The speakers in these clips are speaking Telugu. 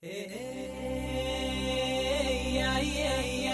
Hey, hey, hey, yeah, yeah, yeah.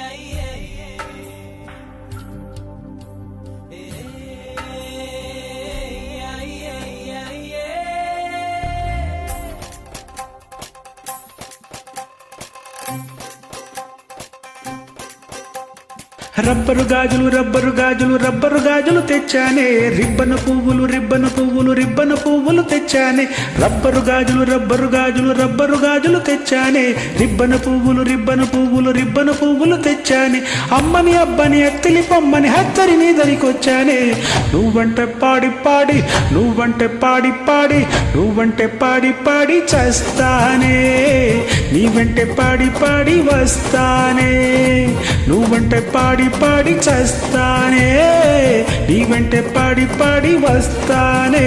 Rubber గాజులు రబ్బరు గాజులు రబ్బరు గాజులు తెచ్చానే. రిబ్బను పువ్వులు రిబ్బను పువ్వులు రిబ్బను పువ్వులు తెచ్చానే. రబ్బరు గాజులు రబ్బరు గాజులు రబ్బరు గాజులు తెచ్చానే. రిబ్బను పువ్వులు రిబ్బను పువ్వులు రిబ్బను పువ్వులు తెచ్చానే. అమ్మని అబ్బని అత్తిలి పొమ్మని హత్తరి నీ దరికొచ్చానే నువ్వంటే పాడి పాడి నువ్వంటే పాడి పాడి నువ్వంటే పాడి పాడి చేస్తానే. నీ వెంటే పాడి పాడి వస్తానే. నువ్వంటే పాడి పాడి చేస్తానే నీవంటే పాడి పాడి వస్తానే.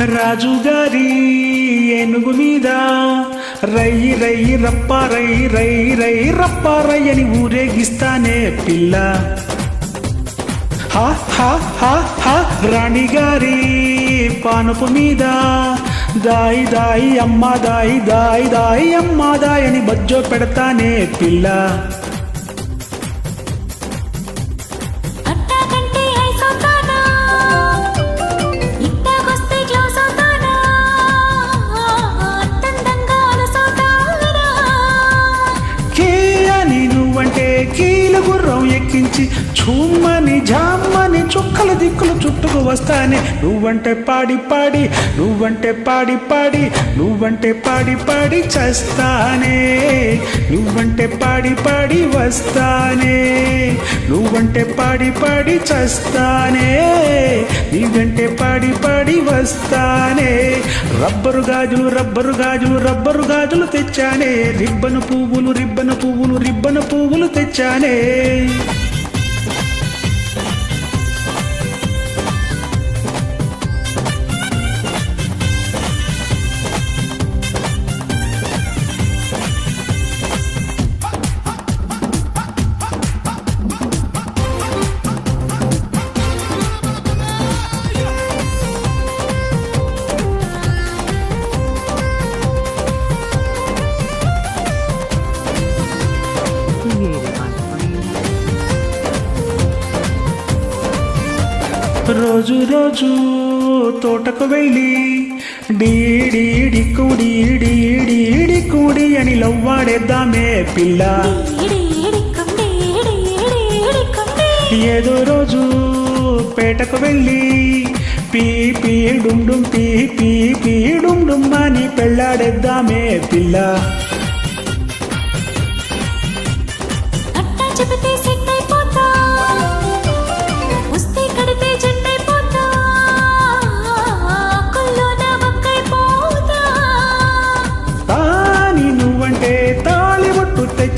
రాజుగారి ఏనుగు మీద రయ్యి రయ్యి రప్ప రయ్యి రయ్యి రయ్యి రప్ప రై అని ఊరేగిస్తానే పిల్ల. హా హా హా హా రాణిగారి పానుపు మీద దాయి దాయి అమ్మ దాయి దాయి దాయి అమ్మ దాయి అని బజ్జో పెడతానే పిల్ల. నువ్వంటే కీలు గుర్రం ఎక్కించి చుమ్మని జామ్మని చుక్కల దిక్కులు చుట్టుకు వస్తానే. నువ్వంటే పాడి పాడి నువ్వంటే పాడి పాడి నువ్వంటే పాడి పాడి చేస్తానే. నువ్వంటే పాడి పాడి వస్తానే. నువ్వంటే పాడి పాడి చేస్తానే. నీవంటే పాడి పాడి వస్తానే. రబ్బరు గాజులు రబ్బరు గాజులు రబ్బరు గాజులు తెచ్చానే. రిబ్బను పువ్వులు రిబ్బను పువ్వులు రిబ్బను పువ్వులు తెచ్చానే రోజు రోజు తోటకు వెళ్ళి డీడీడి కూడి డీడీడి కూడి అని లవ్వాడేద్దామే పిల్ల. ఏదో రోజు పేటకు వెళ్ళి పీ పీ డుమ్ డుమ్ పీ పీ పీ డుమ్ డుమ్ అని పెళ్ళాడేద్దామే పిల్ల.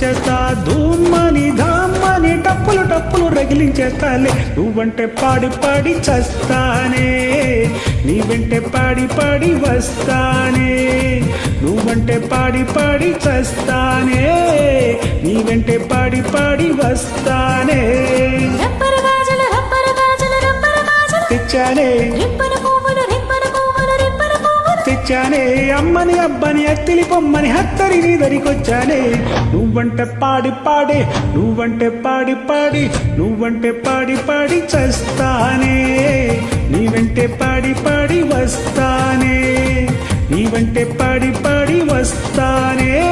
తెచ్చేస్తా ధూమ్మని ధామ్మని టప్పులు టప్పులు రగిలించేస్తాలే. నువ్వంటే పాడి పాడి చస్తానే నీ వెంటే పాడి పాడి వస్తానే. నువ్వంటే పాడి పాడి చస్తానే నీ వెంటే పాడి పాడి వస్తానే. రబ్బరు పువ్వులు తెచ్చానే అమ్మని అబ్బని అత్తిలి పొమ్మని హత్తరి నీ దరికొచ్చానే నువ్వంటే పాడి పాడి నువ్వంటే పాడి పాడి నువ్వంటే పాడి పాడి చస్తానే. నీ వెంటే పాడి పాడి వస్తానే. నీ వెంటే పాడి పాడి వస్తానే.